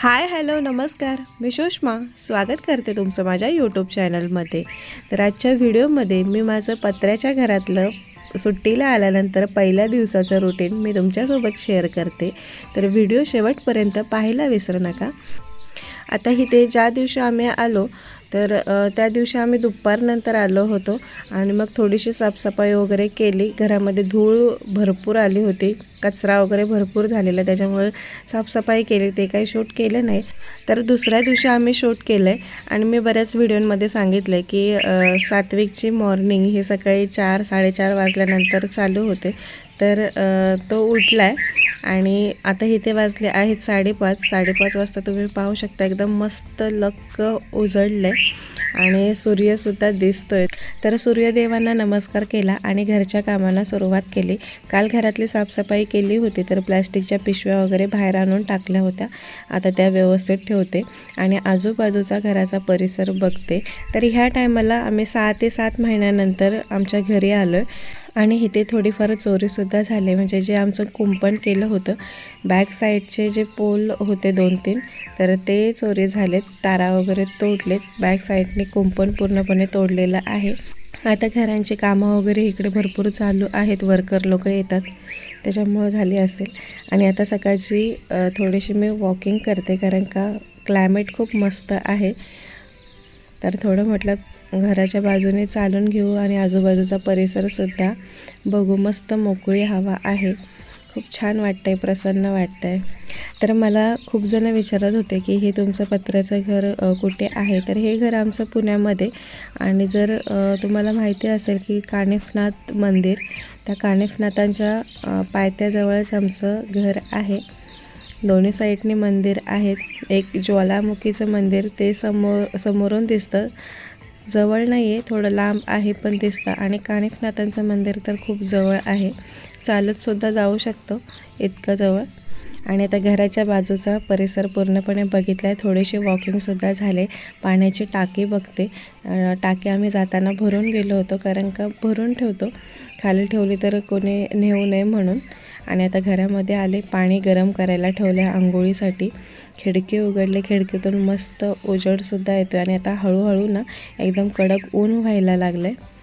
Hi hello नमस्कार. मी सुषमा. स्वागत करते तुमचं माझ्या यूट्यूब चॅनलमध्ये तर आजच्या व्हिडिओमध्ये मी माझं पत्र्याच्या घरातलं सुट्टीला आल्यानंतर पहिल्या दिवसाचं रुटीन मी तुमच्यासोबत शेअर करते. तर व्हिडिओ शेवटपर्यंत पाहायला विसरू नका. आता इथे ज्या दिवशी आम्ही आलो तर त्या दिवशी आम्ही दुपारनंतर आलो होतो आणि मग थोडीशी साफसफाई वगैरे केली. घरामध्ये धूळ भरपूर आली होती. कचरा वगैरे भरपूर झालेला. त्याच्यामुळे साफसफाई केली. ते काही शूट केलं नाही. तर दुसऱ्या दिवशी आम्ही शूट केलं आहे आणि मी बऱ्याच व्हिडिओमध्ये सांगितलं आहे की सात्विकची मॉर्निंग हे सकाळी चार साडेचार वाजल्यानंतर चालू होते. तर तो उठला आहे आणि आता इथे वाजले आहेत साडेपाच. साडेपाच वाजता तुम्ही पाहू शकता एकदम मस्त लक्क उजळलं आहे आणि सूर्यसुद्धा दिसतोय. तर सूर्यदेवांना नमस्कार केला आणि घरच्या कामांना सुरुवात केली. काल घरातली साफसफाई केली होती तर प्लॅस्टिकच्या पिशव्या वगैरे बाहेर आणून टाकल्या होत्या. आता त्या व्यवस्थित ठेवते आणि आजूबाजूचा घराचा परिसर बघते. तर ह्या टायमाला आम्ही सहा ते सात महिन्यानंतर आमच्या घरी आलो आहे आणि इथे थोडीफार चोरीसुद्धा झाली. म्हणजे जे आमचं कुंपण केलं होतं बॅक साईडचे जे पोल होते दोन तीन तर ते चोरी झालेत. तारा वगैरे तोडलेत. बॅक साईडने कुंपण पूर्णपणे तोडलेलं आहे. आता घरांची कामं वगैरे इकडे भरपूर चालू आहेत. वर्कर लोक येतात. त्याच्यामुळं झाली असेल. आणि आता सकाळची थोडीशी मी वॉकिंग करते कारण का क्लायमेट खूप मस्त आहे. तर थोडं म्हटलं घराच्या बाजूने चालून घेऊ आणि आजूबाजूचा परिसरसुद्धा बघू. मस्त मोकळी हवा आहे. खूप छान वाटतंय प्रसन्न वाटतंय. तर मला खूप जण विचारत होते की हे तुमचं पत्र्याचं घर कुठे आहे? तर हे घर आमचं पुण्यामध्ये. आणि जर तुम्हाला माहिती असेल की कानिफनाथ मंदिर. त्या कानिफनाथांच्या पायथ्याजवळच आमचं घर आहे. दोन्ही साईडने मंदिर आहेत. एक ज्वालामुखीचं मंदिर ते समोर समोरून दिसतं. जवळ नाही आहे थोडं लांब आहे पण दिसतं आणि कानिकनाथांचं मंदिर तर खूप जवळ आहे. चालतसुद्धा जाऊ शकतो इतकं जवळ. आणि आता घराच्या बाजूचा परिसर पूर्णपणे बघितला आहे थोडीशी वॉकिंगसुद्धा झाले. पाण्याची टाकी बघते. टाकी आम्ही जाताना भरून गेलो होतो कारण का भरून ठेवतो. खाली ठेवली तर कोणी नेऊ नये म्हणून. आणि आता घरामध्ये आले पाणी गरम करायला ठेवलं आहे आंघोळीसाठी. खिडकी उघडले खिडकीतून मस्त उजेडसुद्धा येतो आणि आता हळूहळू ना एकदम कडक ऊन व्हायला लागलं आहे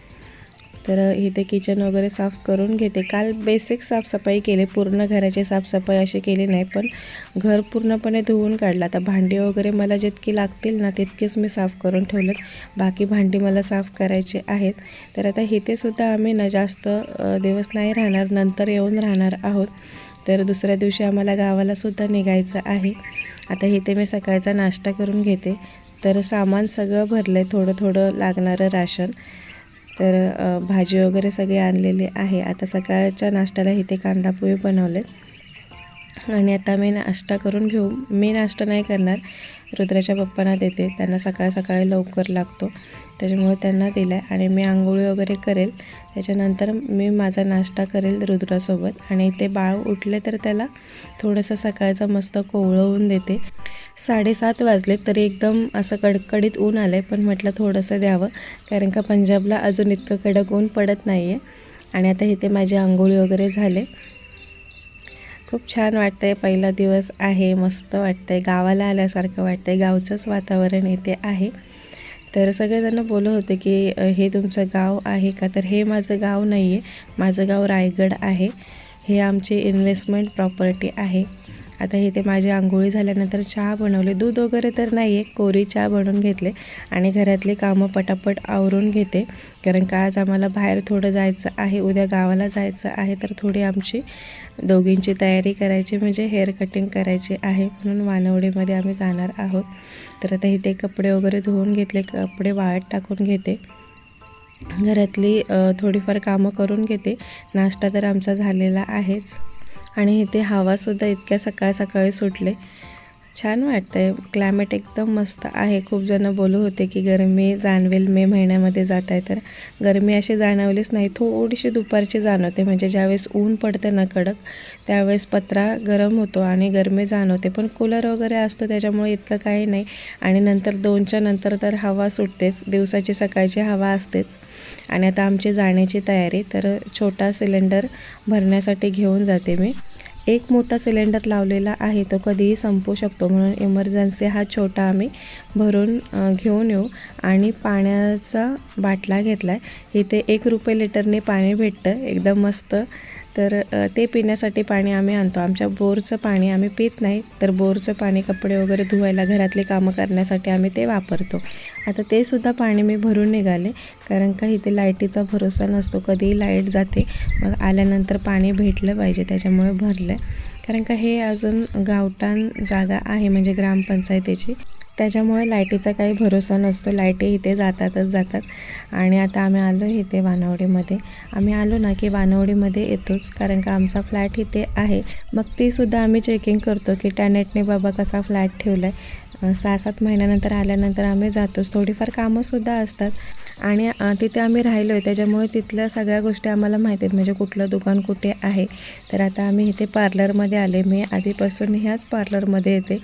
तर इथे किचन वगैरे साफ करून घेते. काल बेसिक साफसफाई केली. पूर्ण घराची साफसफाई अशी केली नाही पण घर पूर्णपणे धुवून काढलं. आता भांडी वगैरे मला जितकी लागतील ना तितकीच मी साफ करून ठेवलेत. बाकी भांडी मला साफ करायची आहेत. तर आता इथेसुद्धा आम्ही ना जास्त दिवस नाही राहणार. नंतर येऊन राहणार आहोत. तर दुसऱ्या दिवशी आम्हाला गावालासुद्धा निघायचं आहे. आता इथे मी सकाळचा नाश्ता करून घेते. तर सामान सगळं भरलं आहे थोडं थोडं लागणारं राशन. तर भाजी वगैरे सगळी आणलेली आहे. आता सकाळच्या नाश्त्याला इथे कांदापोहे बनवलेत. आणि आता मी नाश्ता करून घेऊ. मी नाश्ता नाही करणार. रुद्राच्या पप्पांना देते. त्यांना सकाळ सकाळी लवकर लागतो. त्याच्यामुळे त्यांना दिला आहे आणि मी आंघोळी वगैरे करेल. त्याच्यानंतर मी माझा नाश्ता करेल रुद्रासोबत. आणि ते बाळ उठले तर त्याला थोडंसं सकाळचं मस्त कोवळवून देते. साडेसात वाजले तरी एकदम असं कडकडीत ऊन आलं आहे पण म्हटलं थोडंसं द्यावं कारण का पंजाबला अजून इतकं कडक ऊन पडत नाही आहे आणि आता इथे माझी आंघोळी वगैरे झाले. खूप छान वाटतंय पहिला दिवस आहे मस्त वाटतंय गावाला आल्यासारखं वाटतंय गावचंच वातावरण इथे आहे. तर सगळेजण बोलत होते की हे तुमचं गाव आहे का? तर हे माझं गाव नाही आहे माझं गाव रायगड आहे. हे आमची इन्व्हेस्टमेंट प्रॉपर्टी आहे. आता इथे माझी आंघोळी झाल्यानंतर चहा बनवले. दूध वगैरे तर नाही आहे कोरी चहा बनवून घेतले आणि घरातली कामं पटापट आवरून घेते. कारण का आज आम्हाला बाहेर थोडं जायचं आहे उद्या गावाला जायचं आहे तर थोडी आमची दोघींची तयारी करायची म्हणजे हेअर कटिंग करायची आहे. म्हणून वानवडीमध्ये आम्ही जाणार आहोत. तर आता इथे कपडे वगैरे धुवून घेतले कपडे वाळत टाकून घेते. घरातली थोडीफार कामं करून घेते. नाश्ता तर आमचा झालेला आहेच. आणि इथे हवासुद्धा इतक्या सकाळ सकाळी सुटले. छान वाटतंय. क्लायमेट एकदम मस्त आहे. खूप जण बोलू होते की गरमी जाणवेल मे महिन्यामध्ये जात आहे तर. गरमी अशी जाणवलीच नाही. थोडीशी दुपारची जाणवते. म्हणजे ज्यावेळेस ऊन पडतं ना कडक त्यावेळेस पत्रा गरम होतो आणि गरमी जाणवते. पण कूलर वगैरे असतो त्याच्यामुळे इतकं काही नाही. आणि नंतर दोनच्या नंतर तर हवा सुटतेच. दिवसाची सकाळची हवा असतेच. आणि आता आमची जाण्याची तयारी तर छोटा सिलेंडर भरण्यासाठी घेऊन जाते मी. एक मोठा सिलेंडर लावलेला आहे तो कधीही संपू शकतो. म्हणून इमर्जन्सी हा छोटा आम्ही भरून घेऊन येऊ. आणि पाण्याचा बाटला घेतला आहे इथे एक रुपये लिटरने पाणी भेटतं. एकदम मस्त तर ते पिण्यासाठी पाणी आम्ही आणतो. आमच्या बोरचं पाणी आम्ही पित नाही तर बोरचं पाणी कपडे वगैरे धुवायला घरातली कामं करण्यासाठी आम्ही ते वापरतो. आता ते सुद्धा पाणी मी भरून निघाले कारण का इथे लाईटीचा भरोसा नसतो कधीही लाइट जाते मग आल्यानंतर पाणी भेटलं पाहिजे त्याच्यामुळे भरलं. आहे कारण का हे अजून गावठाण जागा आहे म्हणजे ग्रामपंचायतीची. त्याच्यामुळे लाईटीचा काही भरोसा नसतो. लाईटी इथे जातातच जातात. आणि आता आम्ही आलो इथे वानवडीमध्ये. आम्ही आलो ना की वानवडीमध्ये येतोच. कारण का आमचा फ्लॅट इथे आहे. मग तीसुद्धा आम्ही चेकिंग करतो की टॅनेटने बाबा कसा फ्लॅट ठेवला आहे सहा सात महिन्यानंतर आल्यानंतर आम्ही जातोच. थोडीफार कामंसुद्धा असतात. आणि तिथे आम्ही राहिलो आहे त्याच्यामुळे तिथल्या सगळ्या गोष्टी आम्हाला माहिती आहेत. म्हणजे कुठलं दुकान कुठे आहे. तर आता आम्ही इथे पार्लरमध्ये आले. मी आधीपासून ह्याच पार्लरमध्ये येते.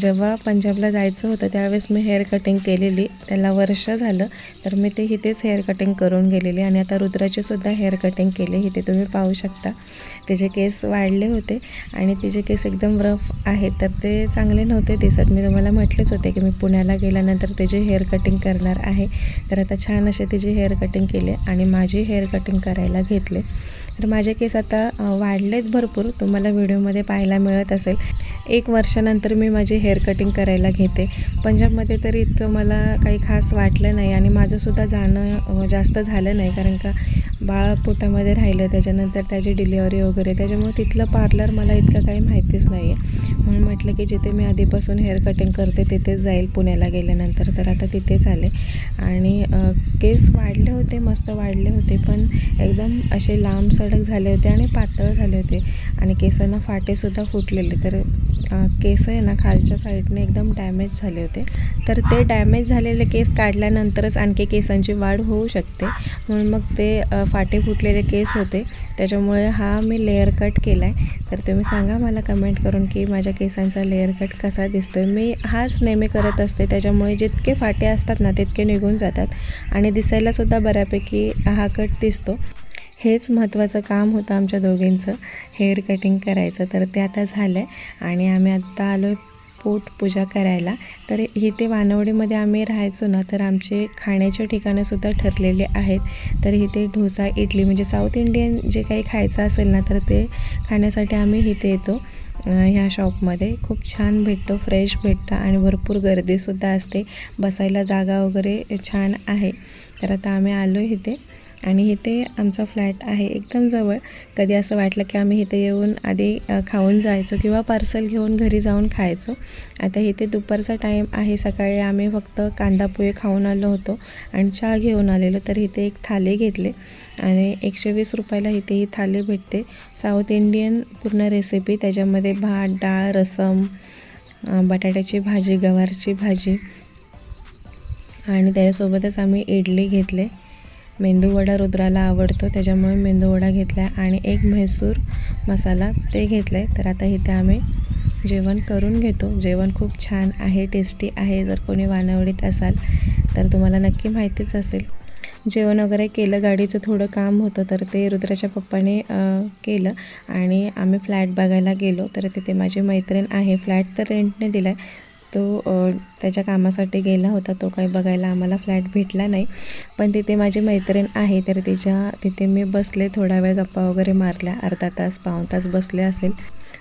जेव्हा पंजाबला जायचं होतं त्यावेळेस मी हेअर कटिंग केलेली. त्याला वर्ष झालं. तर मी ते इथेच हेअर कटिंग करून गेलेली. आणि आता रुद्राचे सुद्धा हेअर कटिंग केले. इथे तुम्ही पाहू शकता. त्याचे केस वाढले होते. आणि तिचे केस एकदम रफ आहेत. तर ते चांगले नव्हते दिसत. मी तुम्हाला म्हटलेच होते की मी पुण्याला गेल्यानंतर त्याचे हेअर कटिंग करणार आहे. तर आता छान असे तिचे हेअर कटिंग केले आणि माझी हेअर कटिंग करायला घेतले. तर माझे केस आता अ, वाढलेत भरपूर. तुम्हाला व्हिडिओमध्ये पाहायला मिळत असेल. एक वर्षानंतर मी माझी हेअर कटिंग करायला घेते. पंजाबमध्ये तर इतकं मला काही खास वाटलं नाही आणि माझंसुद्धा जाणं जास्त झालं नाही. कारण का बाळ पोटामध्ये राहिलं त्याच्यानंतर त्याची डिलिव्हरी वगैरे. त्याच्यामुळे तिथलं पार्लर मला इतकं काही माहितीच नाही आहे म्हणून म्हटलं की जिथे मी आधीपासून हेअर कटिंग करते तिथेच जाईल पुण्याला गेल्यानंतर. तर आता तिथेच आले. आणि केस वाढले होते मस्त वाढले होते. पण एकदम असे लांबसर कडक झाले होते आणि पातळ झाले होते. आणि केसांना फाटेसुद्धा फुटलेले. तर केस आहे ना खालच्या साईडने एकदम डॅमेज झाले होते. तर ते डॅमेज झालेले केस काढल्यानंतरच आणखी केसांची वाढ होऊ शकते. म्हणून मग ते फाटे फुटलेले केस होते. त्याच्यामुळे हा मी लेअर कट केला आहे तर तुम्ही सांगा मला कमेंट करून की माझ्या केसांचा लेअर कट कसा दिसतो आहे मी हाच नेहमी करत असते. त्याच्यामुळे जितके फाटे असतात ना तितके निघून जातात. आणि दिसायलासुद्धा बऱ्यापैकी हा कट दिसतो. हेच महत्त्वाचं काम होतं आमच्या दोघींचं. हेअर कटिंग करायचं तर ते आता झालं आहे आणि आम्ही आत्ता आलो आहे पोट पूजा करायला. तर इथे वानवडीमध्ये आम्ही राहायचो ना तर आमचे खाण्याचे ठिकाणंसुद्धा ठरलेले आहेत. तर इथे डोसा इडली म्हणजे साऊथ इंडियन जे काही खायचं असेल ना तर ते खाण्यासाठी आम्ही इथे येतो. ह्या शॉपमध्ये खूप छान भेटतो फ्रेश भेटतं आणि भरपूर गर्दीसुद्धा असते. बसायला जागा वगैरे छान आहे. तर आता आम्ही आलो इथे. आणि इथे आमचा फ्लॅट आहे एकदम जवळ. कधी असं वाटलं की आम्ही इथे येऊन आधी खाऊन जायचो किंवा पार्सल घेऊन घरी जाऊन खायचो. आता इथे दुपारचा टाईम आहे. सकाळी आम्ही फक्त कांदा पोहे खाऊन आलो होतो आणि चहा घेऊन आलेलो. तर इथे एक थाली घेतले आणि एकशे वीस रुपयाला इथे ही थाली भेटते. साऊथ इंडियन पूर्ण रेसिपी त्याच्यामध्ये भात डाळ रसम बटाट्याची भाजी गवारची भाजी आणि त्याच्यासोबतच आम्ही इडली घेतले. मेंदूवडा रुद्राला आवडतो त्याच्यामुळे मेंदूवडा घेतला आहे आणि एक म्हैसूर मसाला ते घेतलं आहे तर आता इथे आम्ही जेवण करून घेतो. जेवण खूप छान आहे टेस्टी आहे. जर कोणी वानवडीत असाल तर तुम्हाला नक्की माहितीच असेल. जेवण वगैरे केलं गाडीचं थोडं काम होतं तर ते रुद्राच्या पप्पाने केलं आणि आम्ही फ्लॅट बघायला गेलो. तर तिथे माझी मैत्रीण आहे. फ्लॅट तर रेंटने दिला आहे तो त्याच्या कामासाठी गेला होता. तो काही बघायला आम्हाला फ्लॅट भेटला नाही. पण तिथे माझी मैत्रीण आहे तर तिच्या तिथे मी बसले थोडा वेळ गप्पा वगैरे मारल्या. अर्धा तास पाऊण तास बसले असेल.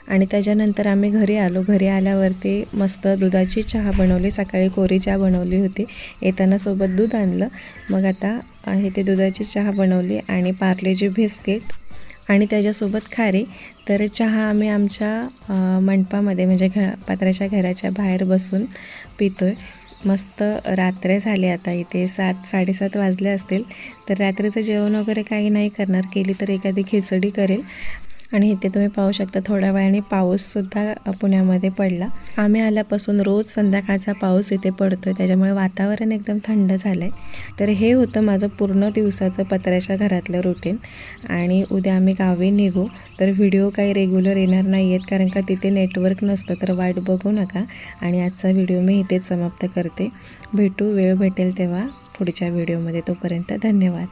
आणि त्याच्यानंतर आम्ही घरी आलो. घरी आल्यावरती मस्त दुधाची चहा बनवली. सकाळी कोरी चहा बनवली होती. येताना सोबत दूध आणलं. मग आता आहे ते दुधाची चहा बनवली आणि पार्लेजी बिस्किट आणि त्याच्यासोबत खारी. तर चहा आम्ही आमच्या मंडपामध्ये म्हणजे घ पात्राच्या घराच्या बाहेर बसून पितो आहे मस्त रात्र झाली आता इथे. सात साडेसात वाजले असतील. तर रात्रीचं जेवण वगैरे काही नाही करणार. केली तर एखादी खिचडी करेल. आणि इथे तुम्ही पाहू शकता थोड्या वेळाने पाऊससुद्धा पुण्यामध्ये पडला. आम्ही आल्यापासून रोज संध्याकाळचा पाऊस इथे पडतो आहे त्याच्यामुळे वातावरण एकदम थंड झालं आहे तर हे होतं माझं पूर्ण दिवसाचं पत्र्याच्या घरातलं रुटीन आणि उद्या आम्ही गावी निघू. तर व्हिडिओ काही रेग्युलर येणार नाही आहेत कारण का तिथे नेटवर्क नसतं तर वाट बघू नका. आणि आजचा व्हिडिओ मी इथेच समाप्त करते. भेटू वेळ भेटेल तेव्हा पुढच्या व्हिडिओमध्ये तोपर्यंत धन्यवाद.